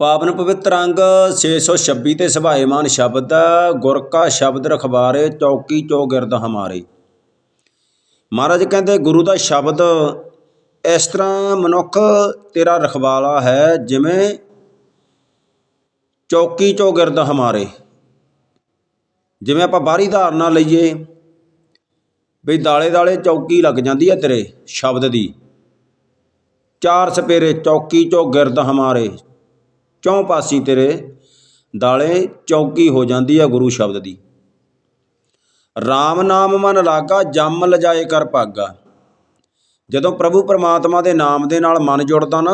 ਪਾਵਨ ਪਵਿੱਤਰ ਅੰਗ 626 ਤੇ ਸੁਭਾਏਮਾਨ ਸ਼ਬਦ ਗੁਰ ਕਾ ਸ਼ਬਦ ਰਖਵਾਰੇ, ਚੌਕੀ ਚੌਗਿਰਦ ਹਮਾਰੇ। ਮਹਾਰਾਜ ਕਹਿੰਦੇ, ਗੁਰੂ ਦਾ ਸ਼ਬਦ ਇਸ ਤਰ੍ਹਾਂ ਮਨੁੱਖ ਤੇਰਾ ਰਖਵਾਲਾ ਹੈ, ਜਿਵੇਂ ਚੌਕੀ ਚੋ ਗਿਰਦ ਹਮਾਰੇ। ਜਿਵੇਂ ਆਪਾਂ ਬਾਹਰੀ ਧਾਰਨਾ ਲਈਏ ਵੀ ਦਾਲੇ ਦਾਲੇ ਚੌਕੀ ਲੱਗ ਜਾਂਦੀ ਹੈ ਤੇਰੇ ਸ਼ਬਦ ਦੀ। ਚਾਰ ਸਪੇਰੇ ਚੌਕੀ ਚੋ ਗਿਰਦ ਹਮਾਰੇ ਚੌਂ ਪਾਸੀ ਤੇਰੇ ਦਾਲੇ ਚੌਕੀ ਹੋ ਜਾਂਦੀ ਹੈ ਗੁਰੂ ਸ਼ਬਦ ਦੀ। RAM ਨਾਮ ਮਨ ਲਾਗਾ, ਜੰਮ ਲਜਾਏ ਕਰ ਭਾਗਾ। ਜਦੋਂ ਪ੍ਰਭੂ ਪਰਮਾਤਮਾ ਦੇ ਨਾਮ ਦੇ ਨਾਲ ਮਨ ਜੁੜਦਾ ਨਾ,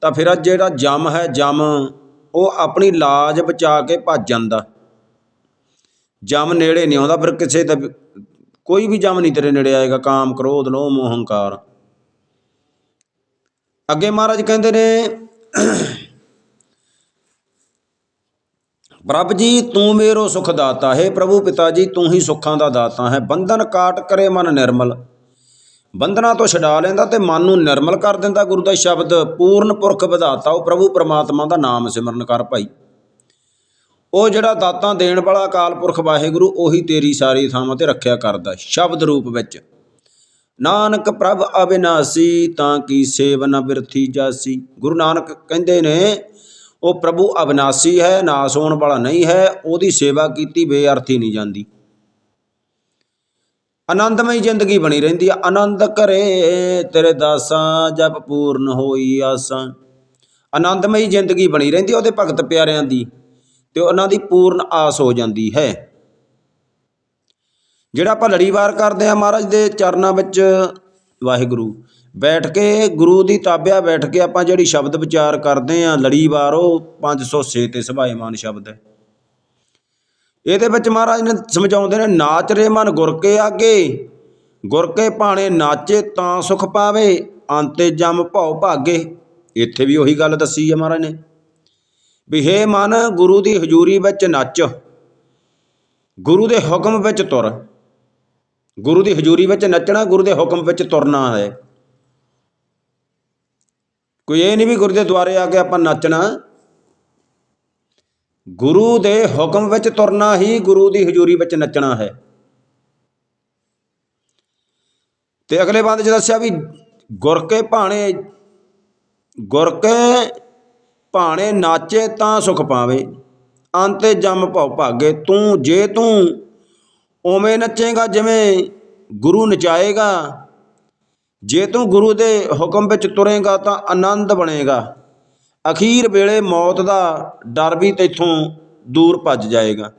ਤਾਂ ਫਿਰ ਜਿਹੜਾ ਜਮ ਹੈ, ਜਮ, ਉਹ ਆਪਣੀ ਲਾਜ ਬਚਾ ਕੇ ਭੱਜ ਜਾਂਦਾ। ਜਮ ਨੇੜੇ ਨਹੀਂ ਆਉਂਦਾ, ਫਿਰ ਕਿਸੇ ਦਾ ਕੋਈ ਵੀ ਜਮ ਨਹੀਂ ਤੇਰੇ ਨੇੜੇ ਆਏਗਾ, ਕਾਮ, ਕ੍ਰੋਧ, ਲੋਭ ਮੋਹ ਹੰਕਾਰ ਅੱਗੇ ਮਹਾਰਾਜ ਕਹਿੰਦੇ ਨੇ ਪ੍ਰਭ ਜੀ, ਤੂੰ ਮੇਰੋ ਸੁਖ ਦਾਤਾ ਹੈ। ਪ੍ਰਭੂ ਪਿਤਾ ਜੀ, ਤੂੰ ਹੀ ਸੁੱਖਾਂ ਦਾ ਦਾਤਾ ਹੈ। ਬੰਧਨ ਕਾਟ ਕਰੇ ਮਨ ਨਿਰਮਲ। ਬੰਧਨਾਂ ਤੋਂ ਛਡਾ ਲੈਂਦਾ ਤੇ ਮਨ ਨੂੰ ਨਿਰਮਲ ਕਰ ਦਿੰਦਾ, ਗੁਰੂ ਦਾ ਸ਼ਬਦ ਪੂਰਨ ਪੁਰਖ ਵਿਧਾਤਾ। ਉਹ ਪ੍ਰਭੂ ਪਰਮਾਤਮਾ ਦਾ ਨਾਮ ਸਿਮਰਨ ਕਰ ਭਾਈ। ਉਹ ਜਿਹੜਾ ਦਾਤਾਂ ਦੇਣ ਵਾਲਾ ਅਕਾਲ ਪੁਰਖ ਵਾਹਿਗੁਰੂ, ਉਹੀ ਤੇਰੀ ਸਾਰੀ ਥਾਵਾਂ ਤੇ ਰੱਖਿਆ ਕਰਦਾ ਸ਼ਬਦ ਰੂਪ ਵਿੱਚ। ਨਾਨਕ ਪ੍ਰਭ ਅਬਿਨਾਸੀ, ਤਾਂ ਕੀ ਸੇਵ ਨ ਬਿਰਥੀ ਜਾਸੀ। ਗੁਰੂ ਨਾਨਕ ਕਹਿੰਦੇ ਨੇ ਉਹ ਪ੍ਰਭੂ ਅਬਿਨਾਸੀ ਹੈ, ਨਾਸ ਹੋਣ ਵਾਲਾ ਨਹੀਂ ਹੈ, ਉਹਦੀ ਸੇਵਾ ਕੀਤੀ ਬੇਅਰਥੀ ਨਹੀਂ ਜਾਂਦੀ। ਆਨੰਦਮਈ ਜ਼ਿੰਦਗੀ ਬਣੀ ਰਹਿੰਦੀ ਆ, ਆਨੰਦ ਕਰੇ ਤੇਰੇ ਦਾਸਾਂ, ਜਪ ਪੂਰਨ ਹੋਈ ਆਸਾਂ। ਆਨੰਦਮਈ ਜ਼ਿੰਦਗੀ ਬਣੀ ਰਹਿੰਦੀ ਉਹਦੇ ਭਗਤ ਪਿਆਰਿਆਂ ਦੀ, ਤੇ ਉਹਨਾਂ ਦੀ ਪੂਰਨ ਆਸ ਹੋ ਜਾਂਦੀ ਹੈ। ਜਿਹੜਾ ਆਪਾਂ ਲੜੀਵਾਰ ਕਰਦੇ ਆ ਮਹਾਰਾਜ ਦੇ ਚਰਨਾਂ ਵਿੱਚ, ਵਾਹਿਗੁਰੂ ਬੈਠ ਕੇ ਗੁਰੂ ਦੀ ਤਾਬਿਆ ਬੈਠ ਕੇ ਆਪਾਂ ਜਿਹੜੀ ਸ਼ਬਦ ਵਿਚਾਰ ਕਰਦੇ ਆ ਲੜੀਵਾਰ ਉਹ 506 ਤੇ ਸੁਭਾਏਮਾਨ ਸ਼ਬਦ ਹੈ। ਇਹਦੇ ਵਿੱਚ ਮਹਾਰਾਜ ਨੇ ਸਮਝਾਉਂਦੇ ਨੇ, ਨਾਚ ਰੇ ਮਨ ਗੁਰ ਕੇ ਆਗੇ, ਗੁਰ ਕੇ ਭਾਣੇ ਨਾਚੇ ਤਾਂ ਸੁਖ ਪਾਵੇ, ਅੰਤੇ ਜਮ ਭਉ ਭਾਗੇ। ਇੱਥੇ ਵੀ ਉਹੀ ਗੱਲ ਦੱਸੀ ਹੈ ਮਹਾਰਾਜ ਨੇ। ਵੀ ਹੇ ਮਨ, ਗੁਰੂ ਦੀ ਹਜ਼ੂਰੀ ਵਿੱਚ ਨੱਚ, ਗੁਰੂ ਦੇ ਹੁਕਮ ਵਿੱਚ ਤੁਰ। ਗੁਰੂ ਦੀ ਹਜ਼ੂਰੀ ਵਿੱਚ ਨੱਚਣਾ, ਗੁਰੂ ਦੇ ਹੁਕਮ ਵਿੱਚ ਤੁਰਨਾ ਹੈ। ਕੋਈ ਇਹ ਨਹੀਂ ਵੀ ਗੁਰੂ ਦੇ ਦੁਆਰੇ ਆ ਕੇ ਆਪਾਂ ਨੱਚਣਾ। ਗੁਰੂ ਦੇ ਹੁਕਮ ਵਿੱਚ ਤੁਰਨਾ ਹੀ ਗੁਰੂ ਦੀ ਹਜ਼ੂਰੀ ਵਿੱਚ ਨੱਚਣਾ ਹੈ। ਤੇ ਅਗਲੇ ਬੰਦ ਚ ਦੱਸਿਆ ਵੀ ਗੁਰ ਕੇ ਭਾਣੇ ਗੁਰ ਕੇ ਭਾਣੇ ਨਾਚੇ ਤਾਂ ਸੁਖ ਪਾਵੇ, ਅੰਤੇ ਜੰਮ ਭਉ ਭਾਗੇ ਤੂੰ ਜੇ ਤੂੰ, ਉਵੇਂ ਨੱਚੇਗਾ ਜਿਵੇਂ ਗੁਰੂ ਨਚਾਏਗਾ। ਜੇ ਤੂੰ ਗੁਰੂ ਦੇ ਹੁਕਮ ਵਿੱਚ ਤੁਰੇਗਾ ਤਾਂ ਆਨੰਦ ਬਣੇਗਾ। ਅਖੀਰ ਵੇਲੇ ਮੌਤ ਦਾ ਡਰ ਵੀ ਤੇਥੋਂ ਦੂਰ ਭੱਜ ਜਾਏਗਾ।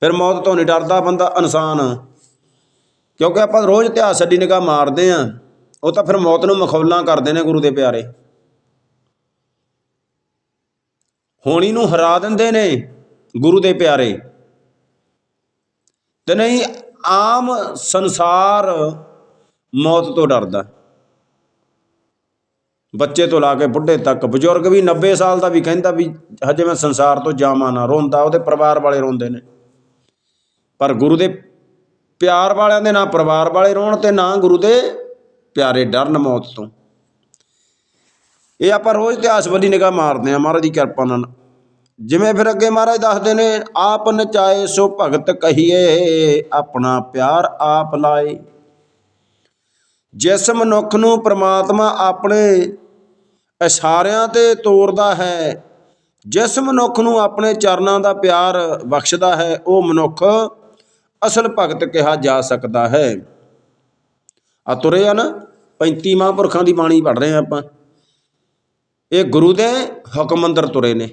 ਫਿਰ ਮੌਤ ਤੋਂ ਨਹੀਂ ਡਰਦਾ ਬੰਦਾ ਇਨਸਾਨ। ਕਿਉਂਕਿ ਆਪਾਂ ਰੋਜ਼ ਇਤਿਹਾਸ ਛੱਡੀ ਨਿਗਾਹ ਮਾਰਦੇ ਆ, ਉਹ ਤਾਂ ਫਿਰ ਮੌਤ ਨੂੰ ਮਖੌਲਾਂ ਕਰਦੇ ਨੇ ਗੁਰੂ ਦੇ ਪਿਆਰੇ। ਹੋਣੀ ਨੂੰ ਹਰਾ ਦਿੰਦੇ ਨੇ ਗੁਰੂ ਦੇ ਪਿਆਰੇ। ਤੇ ਨਹੀਂ, ਆਮ ਸੰਸਾਰ ਮੌਤ ਤੋਂ ਡਰਦਾ। ਬੱਚੇ ਤੋਂ ਲਾ ਕੇ ਬੁੱਢੇ ਤੱਕ, ਬਜ਼ੁਰਗ ਵੀ 90 ਸਾਲ ਦਾ ਵੀ ਕਹਿੰਦਾ ਵੀ ਹਜੇ ਮੈਂ ਸੰਸਾਰ ਤੋਂ ਜਾਵਾਂ ਨਾ, ਰੋਂਦਾ, ਉਹਦੇ ਪਰਿਵਾਰ ਵਾਲੇ ਰੋਂਦੇ ਨੇ। ਪਰ ਗੁਰੂ ਦੇ ਪਿਆਰ ਵਾਲਿਆਂ ਦੇ ਨਾ ਪਰਿਵਾਰ ਵਾਲੇ ਰੋਣ ਤੇ ਨਾ ਗੁਰੂ ਦੇ ਪਿਆਰੇ ਡਰਨ ਮੌਤ ਤੋਂ। ਇਹ ਆਪਾਂ ਰੋਜ਼ ਇਤਿਹਾਸ ਵੱਲੀ ਨਿਗਾਹ ਮਾਰਦੇ ਆ ਮਹਾਰਾਜ ਦੀ ਕਿਰਪਾ ਨਾਲ। ਜਿਵੇਂ ਫਿਰ ਅੱਗੇ ਮਹਾਰਾਜ ਦੱਸਦੇ ਨੇ, ਆਪ ਨਚਾਏ ਸੋ ਭਗਤ ਕਹੀਏ, ਆਪਣਾ ਪਿਆਰ ਆਪ ਲਾਏ। ਜਿਸ ਮਨੁੱਖ ਨੂੰ ਪ੍ਰਮਾਤਮਾ ਆਪਣੇ ਇਸ਼ਾਰਿਆਂ ਤੇ ਤੋਰਦਾ ਹੈ, ਜਿਸ ਮਨੁੱਖ ਨੂੰ ਆਪਣੇ ਚਰਨਾਂ ਦਾ ਪਿਆਰ ਬਖਸ਼ਦਾ ਹੈ, ਉਹ ਮਨੁੱਖ ਅਸਲ ਭਗਤ ਕਿਹਾ ਜਾ ਸਕਦਾ ਹੈ। ਆ ਤੁਰੇ ਆ ਨਾ 35 ਮਹਾਂਪੁਰਖਾਂ ਦੀ ਬਾਣੀ ਪੜ੍ਹ ਰਹੇ ਆ ਆਪਾਂ। ਇਹ ਗੁਰੂ ਦੇ ਹੁਕਮ ਅੰਦਰ ਤੁਰੇ ਨੇ।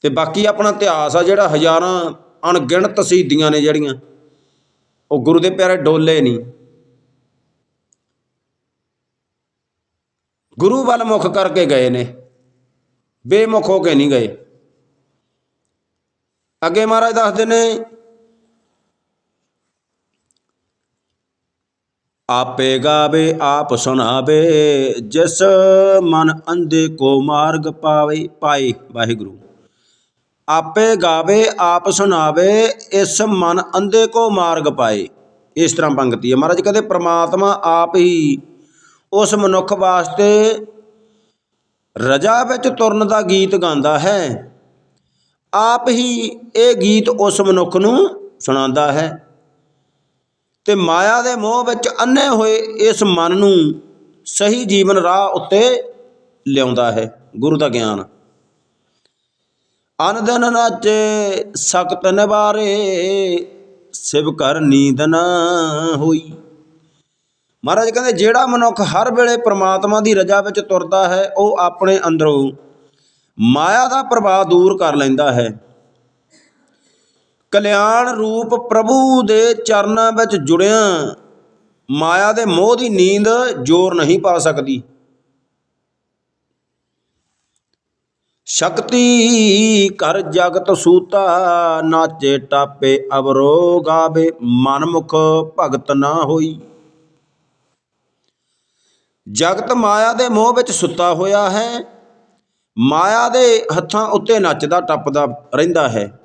ਤੇ ਬਾਕੀ ਆਪਣਾ ਇਤਿਹਾਸ ਆ ਜਿਹੜਾ ਹਜ਼ਾਰਾਂ ਅਣਗਿਣਤ ਸ਼ਹੀਦੀਆਂ ਨੇ ਜਿਹੜੀਆਂ, ਉਹ ਗੁਰੂ ਦੇ ਪਿਆਰੇ ਡੋਲੇ ਨਹੀਂ। ਗੁਰੂ ਵੱਲ ਮੁਖ ਕਰਕੇ ਗਏ ਨੇ। ਬੇਮੁਖ ਹੋ ਕੇ ਨਹੀਂ ਗਏ। ਅੱਗੇ ਮਹਾਰਾਜ ਦੱਸਦੇ ਨੇ, ਆਪੇ ਗਾਵੇ, ਆਪ ਸੁਣਾਵੇ, ਜਿਸ ਮਨ ਅੰਧੇ ਕੋ ਮਾਰਗ ਪਾਵੇ, ਪਾਏ ਵਾਹਿਗੁਰੂ। ਆਪੇ ਗਾਵੇ, ਆਪ ਸੁਣਾਵੇ, ਇਸ ਮਨ ਅੰਧੇ ਕੋ ਮਾਰਗ ਪਾਏ। ਇਸ ਤਰ੍ਹਾਂ ਪੰਕਤੀ ਹੈ। ਮਹਾਰਾਜ ਕਹਿੰਦੇ, ਪ੍ਰਮਾਤਮਾ ਆਪ ਹੀ ਉਸ ਮਨੁੱਖ ਵਾਸਤੇ ਰਜਾ ਵਿੱਚ ਤੁਰਨ ਦਾ ਗੀਤ ਗਾਉਂਦਾ ਹੈ। ਆਪ ਹੀ ਇਹ ਗੀਤ ਉਸ ਮਨੁੱਖ ਨੂੰ ਸੁਣਾਉਂਦਾ ਹੈ ਤੇ ਮਾਇਆ ਦੇ ਮੋਹ ਵਿੱਚ ਅੰਨੇ ਹੋਏ ਇਸ ਮਨ ਨੂੰ ਸਹੀ ਜੀਵਨ ਰਾਹ ਉੱਤੇ ਲਿਆਉਂਦਾ ਹੈ ਗੁਰੂ ਦਾ ਗਿਆਨ। ਅਨ ਦਿਨ ਨਾਚੇ ਸਖਤ ਨਿਵਾਰੇ, ਸਿਵ ਕਰ ਨੀਂਦ ਨਾ ਹੋਈ। ਮਹਾਰਾਜ ਕਹਿੰਦੇ, ਜਿਹੜਾ ਮਨੁੱਖ ਹਰ ਵੇਲੇ ਪ੍ਰਮਾਤਮਾ ਦੀ ਰਜਾ ਵਿੱਚ ਤੁਰਦਾ ਹੈ, ਉਹ ਆਪਣੇ ਅੰਦਰੋਂ ਮਾਇਆ ਦਾ ਪ੍ਰਭਾਵ ਦੂਰ ਕਰ ਲੈਂਦਾ ਹੈ। ਕਲਿਆਣ ਰੂਪ ਪ੍ਰਭੂ ਦੇ ਚਰਨਾਂ ਵਿੱਚ ਜੁੜਿਆ ਮਾਇਆ ਦੇ ਮੋਹ ਦੀ ਨੀਂਦ ਜ਼ੋਰ ਨਹੀਂ ਪਾ ਸਕਦੀ। ਸ਼ਕਤੀ ਕਰ ਜਗਤ ਸੂਤਾ, ਨਾਚੇ ਟਾਪੇ ਅਵਰੋ ਗਾਵੇ, ਮਨਮੁਖ ਭਗਤ ਨਾ ਹੋਈ। ਜਗਤ ਮਾਇਆ ਦੇ ਮੋਹ ਵਿੱਚ ਸੁੱਤਾ ਹੋਇਆ ਹੈ। ਮਾਇਆ ਦੇ ਹੱਥਾਂ ਉੱਤੇ ਨੱਚਦਾ ਟੱਪਦਾ ਰਹਿੰਦਾ ਹੈ।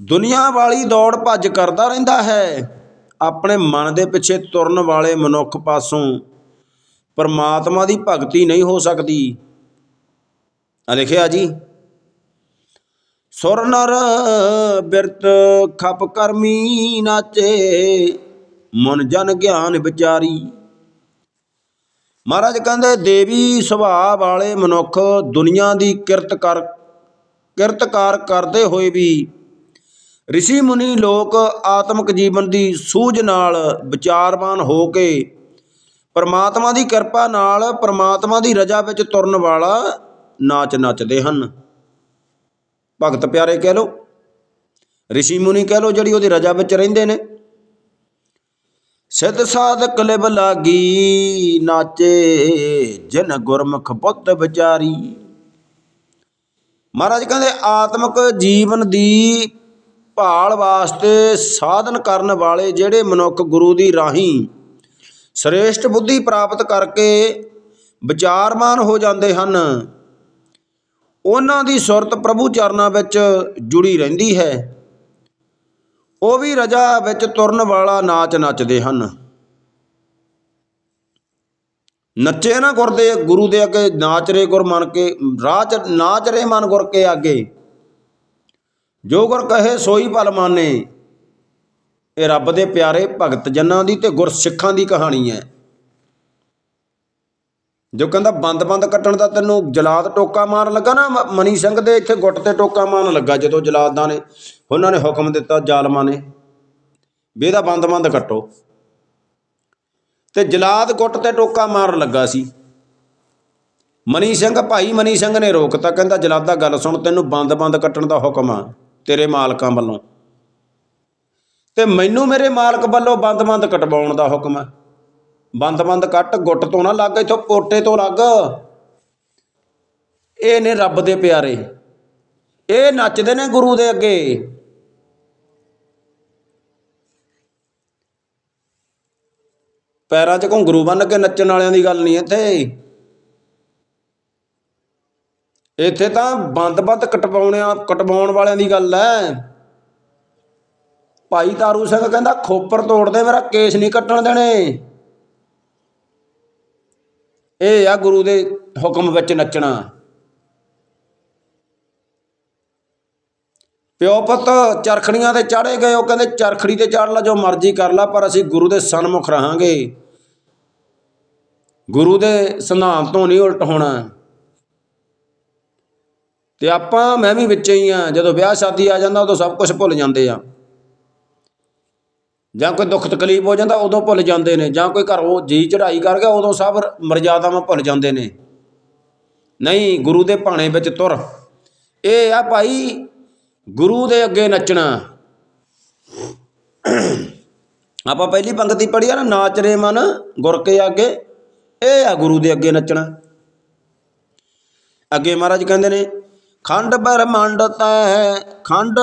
ਦੁਨੀਆ ਵਾਲੀ ਦੌੜ ਭੱਜ ਕਰਦਾ ਰਹਿੰਦਾ ਹੈ। ਆਪਣੇ ਮਨ ਦੇ ਪਿੱਛੇ ਤੁਰਨ ਵਾਲੇ ਮਨੁੱਖ ਪਾਸੋਂ ਪਰਮਾਤਮਾ ਦੀ ਭਗਤੀ ਨਹੀਂ ਹੋ ਸਕਦੀ। ਆ ਲਿਖਿਆ ਜੀ। ਸੁਰ ਨਰ ਬਿਰਤ ਖਪ ਕਰਮੀ ਨਾਚੇ, ਮਨ ਜਨ ਗਿਆਨ ਵਿਚਾਰੀ। ਮਹਾਰਾਜ ਕਹਿੰਦੇ, ਦੇਵੀ ਸੁਭਾਅ ਵਾਲੇ ਮਨੁੱਖ ਦੁਨੀਆ ਦੀ ਕਿਰਤ ਕਰ, ਕਿਰਤਕਾਰ ਕਰਦੇ ਹੋਏ ਵੀ ਰਿਸ਼ੀ ਮੁਨੀ ਲੋਕ ਆਤਮਿਕ ਜੀਵਨ ਦੀ ਸੂਝ ਨਾਲ ਵਿਚਾਰਵਾਨ ਹੋ ਕੇ ਪਰਮਾਤਮਾ ਦੀ ਕਿਰਪਾ ਨਾਲ ਪਰਮਾਤਮਾ ਦੀ ਰਜਾ ਵਿੱਚ ਤੁਰਨ ਵਾਲਾ ਨਾਚ ਨੱਚਦੇ ਹਨ। ਭਗਤ ਪਿਆਰੇ ਕਹਿ ਲੋ ਰਿਸ਼ੀ ਮੁਨੀ ਕਹਿ ਲੋ ਜਿਹੜੀ ਉਹਦੀ ਰਜਾ ਵਿੱਚ ਰਹਿੰਦੇ ਨੇ। ਸਿੱਧ ਸਾਧਕ ਲਿਵ ਲਾਗੀ, ਨਾਚੇ ਜਿਨ ਗੁਰਮੁਖ ਬੁੱਧ ਵਿਚਾਰੀ। ਮਹਾਰਾਜ ਕਹਿੰਦੇ, ਆਤਮਿਕ ਜੀਵਨ ਦੀ ਭਾਲ ਵਾਸਤੇ ਸਾਧਨ ਕਰਨ ਵਾਲੇ ਜਿਹੜੇ ਮਨੁੱਖ ਗੁਰੂ ਦੀ ਰਾਹੀਂ ਸ੍ਰੇਸ਼ਟ ਬੁੱਧੀ ਪ੍ਰਾਪਤ ਕਰਕੇ ਵਿਚਾਰਮਾਨ ਹੋ ਜਾਂਦੇ ਹਨ, ਉਹਨਾਂ ਦੀ ਸੁਰਤ ਪ੍ਰਭੂ ਚਰਨਾਂ ਵਿੱਚ ਜੁੜੀ ਰਹਿੰਦੀ ਹੈ। ਉਹ ਵੀ ਰਜਾ ਵਿੱਚ ਤੁਰਨ ਵਾਲਾ ਨਾਚ ਨੱਚਦੇ ਹਨ। ਨੱਚੇ ਨਾ ਗੁਰਦੇ ਗੁਰੂ ਦੇ ਅੱਗੇ, ਨਾਚ ਰੇ ਗੁਰ ਮੰਨ ਕੇ ਰਾਚ ਨਾਚ ਰੇ ਮਨ ਗੁਰ ਕੇ ਅੱਗੇ। ਜੋ ਗੁਰ ਕਹੇ ਸੋਈ ਭਲ ਮਾਨੇ। ਇਹ ਰੱਬ ਦੇ ਪਿਆਰੇ ਭਗਤ ਜਨਾਂ ਦੀ ਤੇ ਗੁਰਸਿੱਖਾਂ ਦੀ ਕਹਾਣੀ ਹੈ। ਜੋ ਕਹਿੰਦਾ ਬੰਦ-ਬੰਦ ਕੱਟਣ ਦਾ ਤੈਨੂੰ ਜਲਾਦ ਟੋਕਾ ਮਾਰਨ ਲੱਗਾ ਨਾ ਮਨੀ ਸਿੰਘ ਦੇ ਇੱਥੇ ਗੁੱਟ ਤੇ ਟੋਕਾ ਮਾਰਨ ਲੱਗਾ ਜਦੋਂ ਜਲਾਦਾਂ ਨੇ ਉਹਨਾਂ ਨੇ ਹੁਕਮ ਦਿੱਤਾ, ਜ਼ਾਲਮਾਂ ਨੇ, ਵੀ ਇਹਦਾ ਬੰਦ-ਬੰਦ ਕੱਟੋ। ਤੇ ਜਲਾਦ ਗੁੱਟ ਤੇ ਟੋਕਾ ਮਾਰਨ ਲੱਗਾ ਸੀ। ਮਨੀ ਸਿੰਘ, ਭਾਈ ਮਨੀ ਸਿੰਘ ਨੇ ਰੋਕਤਾ, ਕਹਿੰਦਾ, ਜਲਾਦਾ ਗੱਲ ਸੁਣ, ਤੈਨੂੰ ਬੰਦ-ਬੰਦ ਕੱਟਣ ਦਾ ਹੁਕਮ ਆ, ਤੇਰੇ ਮਾਲਕਾਂ ਵੱਲੋਂ। ਤੇ ਮੈਨੂੰ ਮੇਰੇ ਮਾਲਕ ਵੱਲੋਂ ਬੰਦ-ਬੰਦ ਕਟਵਾਉਣ ਦਾ ਹੁਕਮ ਆ। ਬੰਦ-ਬੰਦ ਕੱਟ, ਗੁੱਟ ਤੋਂ ਨਾ ਲੱਗ, ਇਥੋਂ ਪੋਟੇ ਤੋਂ ਲੱਗ। ਇਹ ਨੇ ਰੱਬ ਦੇ ਪਿਆਰੇ। ਇਹ ਨੱਚਦੇ ਨੇ ਗੁਰੂ ਦੇ ਅੱਗੇ। ਪੈਰਾਂ 'ਚ ਘੁੰਗਰੂ ਬੰਨ ਕੇ ਨੱਚਣ ਵਾਲਿਆਂ ਦੀ ਗੱਲ ਨਹੀਂ ਇੱਥੇ। ਇੱਥੇ ਤਾਂ ਬੰਦ-ਬੰਦ ਕਟਵਾਉਣਿਆਂ ਕਟਵਾਉਣ ਵਾਲਿਆਂ ਦੀ ਗੱਲ ਹੈ ਭਾਈ ਤਾਰੂ ਸਿੰਘ ਕਹਿੰਦਾ, ਖੋਪਰ ਤੋੜਦੇ ਮੇਰਾ ਕੇਸ ਨਹੀਂ ਕੱਟਣ ਦੇਣੇ। ਇਹ ਆ ਗੁਰੂ ਦੇ ਹੁਕਮ ਵਿੱਚ ਨੱਚਣਾ। ਪਿਓ ਪੁੱਤ ਚਰਖੜੀਆਂ ਤੇ ਚਾੜੇ ਗਏ, ਉਹ ਕਹਿੰਦੇ, ਚਰਖੜੀ ਤੇ ਚੜ ਲਾ, ਜੋ ਮਰਜ਼ੀ ਕਰ ਲਾ, ਪਰ ਅਸੀਂ ਗੁਰੂ ਦੇ ਸਨਮੁਖ ਰਹਾਂਗੇ। ਗੁਰੂ ਦੇ ਸਿਧਾਂਤ ਤੋਂ ਨਹੀਂ ਉਲਟ ਹੋਣਾ। ਤੇ ਆਪਾਂ, ਮੈਂ ਵੀ ਵਿੱਚ ਹੀ ਆ ਜਦੋਂ ਵਿਆਹ ਸ਼ਾਦੀ ਆ ਜਾਂਦਾ, ਉਦੋਂ ਸਭ ਕੁਝ ਭੁੱਲ ਜਾਂਦੇ ਆ। ਜਾਂ ਕੋਈ ਦੁੱਖ ਤਕਲੀਫ ਹੋ ਜਾਂਦਾ, ਉਦੋਂ ਭੁੱਲ ਜਾਂਦੇ ਨੇ। ਜਾਂ ਕੋਈ ਘਰੋਂ ਜੀ ਚੜਾਈ ਕਰ ਗਿਆ ਉਦੋਂ ਸਭ ਮਰਜ਼ਾਦਾਵਾਂ ਭੁੱਲ ਜਾਂਦੇ ਨੇ। ਨਹੀਂ, ਗੁਰੂ ਦੇ ਭਾਣੇ ਵਿੱਚ ਤੁਰ। ਇਹ ਆ ਭਾਈ, ਗੁਰੂ ਦੇ ਅੱਗੇ ਨੱਚਣਾ। ਆਪਾਂ ਪਹਿਲੀ ਪੰਕਤੀ ਪੜ੍ਹੀ ਆ ਨਾ, ਨਾਚ ਰੇ ਮਨ, ਗੁਰ ਕੇ ਅੱਗੇ ਇਹ ਆ ਗੁਰੂ ਦੇ ਅੱਗੇ ਨੱਚਣਾ। ਅੱਗੇ ਮਹਾਰਾਜ ਕਹਿੰਦੇ ਨੇ, ਖੰਡ ਬ੍ਰਹਮੰਡ ਤੈ, ਖੰਡ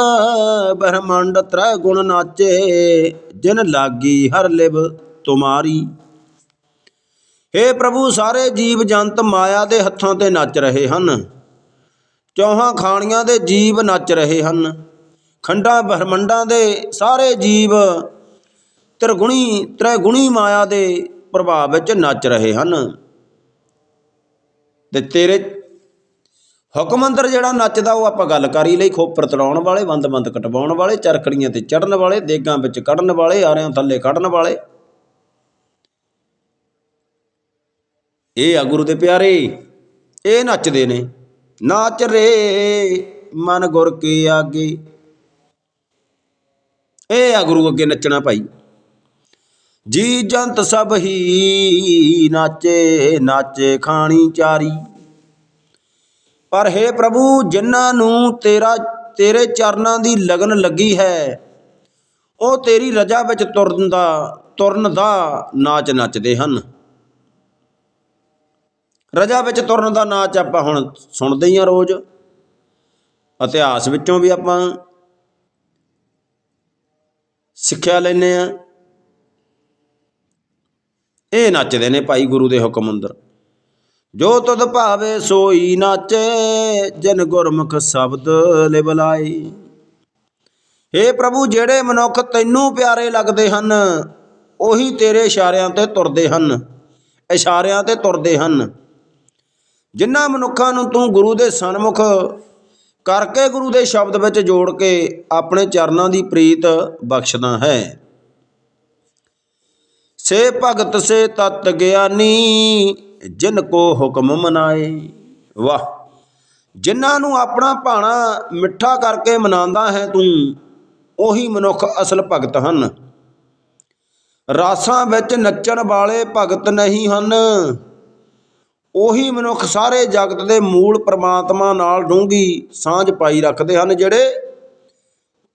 ਬ੍ਰਹਮੰਡ ਤ੍ਰੈ ਗੁਣ ਨਾਚੇ, ਜਿਨ ਲਾਗੀ ਹਰ ਲਿਵ ਤੁਮਾਰੀ। हे ਪ੍ਰਭੂ, ਸਾਰੇ ਜੀਵ ਜੰਤ ਮਾਇਆ ਦੇ ਹੱਥਾਂ ਤੇ ਨੱਚ ਰਹੇ ਹਨ। ਚੌਹਾਂ ਖਾਣੀਆਂ ਦੇ ਜੀਵ ਨੱਚ ਰਹੇ ਹਨ। ਖੰਡਾਂ ਬ੍ਰਹਮੰਡਾਂ ਦੇ ਸਾਰੇ ਜੀਵ, ਤ੍ਰਿਗੁਣੀ, ਤ੍ਰੈਗੁਣੀ ਮਾਇਆ ਦੇ ਪ੍ਰਭਾਵ ਵਿੱਚ ਨੱਚ ਰਹੇ ਹਨ। ਤੇ ਤੇਰੇ ਹੁਕਮ ਅੰਦਰ ਜਿਹੜਾ ਨੱਚਦਾ, ਉਹ ਆਪਾਂ ਗੱਲ ਕਰੀ ਲਈ। ਖੋਪਰ ਤੜਾਉਣ ਵਾਲੇ ਬੰਦ ਬੰਦ ਕਟਵਾਉਣ ਵਾਲੇ, ਚਰਖੜੀਆਂ ਤੇ ਚੜਨ ਵਾਲੇ, ਦੇਗਾਂ ਵਿੱਚ ਕੱਢਣ ਵਾਲੇ, ਆਰਿਆਂ ਥੱਲੇ ਕੱਢਣ ਵਾਲੇ। ਇਹ ਆ ਗੁਰੂ ਦੇ ਪਿਆਰੇ, ਇਹ ਨੱਚਦੇ ਨੇ। ਨਾਚ ਰੇ ਮਨ ਗੁਰ ਕੇ ਆਗੇ। ਇਹ ਆ ਗੁਰੂ ਅੱਗੇ ਨੱਚਣਾ ਭਾਈ। ਜੀ ਜੰਤ ਸਭ ਹੀ ਨਾਚੇ ਨਾਚੇ ਖਾਣੀ ਚਾਰੀ। ਪਰ हे ਪ੍ਰਭੂ, ਜਿਨ੍ਹਾਂ ਨੂੰ ਤੇਰਾ, ਤੇਰੇ ਚਰਨਾਂ ਦੀ ਲਗਨ ਲੱਗੀ ਹੈ, ਉਹ ਤੇਰੀ ਰਜਾ ਵਿੱਚ ਤੁਰਨ ਦਾ ਤੁਰਨ ਦਾ ਨਾਚ ਨੱਚਦੇ ਹਨ। ਰਜਾ ਵਿੱਚ ਤੁਰਨ ਦਾ ਨਾਚ ਆਪਾਂ ਹੁਣ ਸੁਣਦੇ ਹੀ ਆ ਰੋਜ਼। ਇਤਿਹਾਸ ਵਿੱਚੋਂ ਵੀ ਆਪਾਂ ਸਿੱਖਿਆ ਲੈਨੇ ਆ ਇਹ ਨੱਚਦੇ ਨੇ ਭਾਈ ਗੁਰੂ ਦੇ ਹੁਕਮ ਅੰਦਰ। ਜੋ ਤੁਧ ਭਾਵੇ ਸੋਈ ਨਾਚੇ, ਜਿਨ ਗੁਰਮੁਖ ਸ਼ਬਦ ਲਿਵਲਾਈ ਏ ਪ੍ਰਭੂ, ਜਿਹੜੇ ਮਨੁੱਖ ਤੈਨੂੰ ਪਿਆਰੇ ਲੱਗਦੇ ਹਨ, ਉਹੀ ਤੇਰੇ ਇਸ਼ਾਰਿਆਂ ਤੇ ਤੁਰਦੇ ਹਨ। ਇਸ਼ਾਰਿਆਂ ਤੇ ਤੁਰਦੇ ਹਨ। ਜਿਨ੍ਹਾਂ ਮਨੁੱਖਾਂ ਨੂੰ ਤੂੰ ਗੁਰੂ ਦੇ ਸਨਮੁਖ ਕਰਕੇ ਗੁਰੂ ਦੇ ਸ਼ਬਦ ਵਿੱਚ ਜੋੜ ਕੇ ਆਪਣੇ ਚਰਨਾਂ ਦੀ ਪ੍ਰੀਤ ਬਖਸ਼ਦਾ ਹੈ। ਸੇ ਭਗਤ ਸੇ ਤਤ ਗਿਆਨੀ, ਜਿਨ ਕੋ ਹੁਕਮ ਮਨਾਏ। ਵਾਹ, ਜਿਨ੍ਹਾਂ ਨੂੰ ਆਪਣਾ ਭਾਣਾ ਮਿੱਠਾ ਕਰਕੇ ਮਨਾਉਂਦਾ ਹੈ ਤੂੰ, ਉਹੀ ਮਨੁੱਖ ਅਸਲ ਭਗਤ ਹਨ। ਰਾਸਾਂ ਵਿੱਚ ਨੱਚਣ ਵਾਲੇ ਭਗਤ ਨਹੀਂ ਹਨ। ਉਹੀ ਮਨੁੱਖ ਸਾਰੇ ਜਗਤ ਦੇ ਮੂਲ ਪ੍ਰਮਾਤਮਾ ਨਾਲ ਡੂੰਗੀ ਸਾਂਝ ਪਾਈ ਰੱਖਦੇ ਹਨ, ਜਿਹੜੇ